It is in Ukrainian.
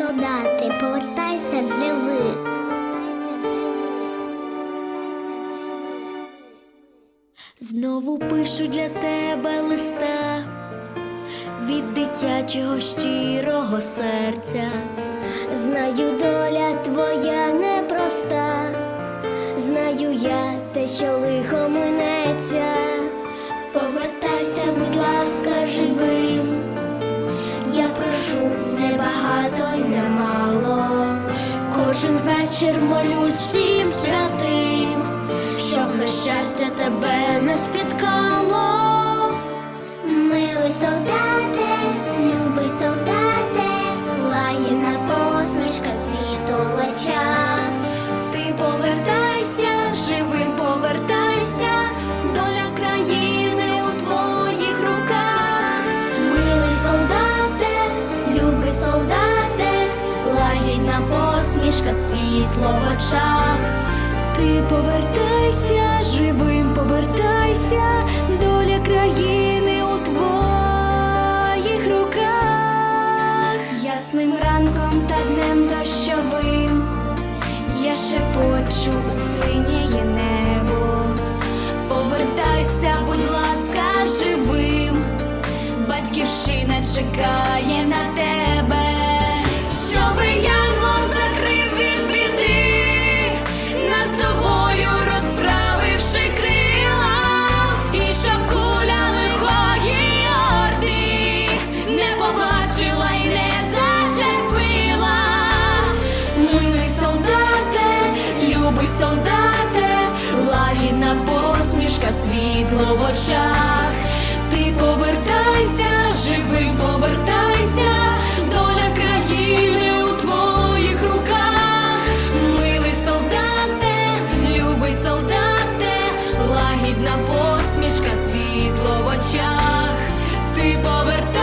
солдати, повертайся живий. Знову пишу для тебе листа від дитячого щирого серця. Знаю, доля твоя непроста, знаю я те, що лихо минеться. Кожен вечір молюсь всім святим, щоб нещастя тебе не спіткало. Милий солдате, посмішка світло в очах. Ти повертайся, живим повертайся, доля країни у твоїх руках. Ясним ранком та днем дощовим я шепочу у синє небо. Повертайся, будь ласка, живим. Батьківщина чекає на тебе, любий солдате, лагідна посмішка, світло в очах. Ти повертайся, живим повертайся, доля країни у твоїх руках. Милий солдате, любий солдате, лагідна посмішка, світло в очах. Ти повертайся.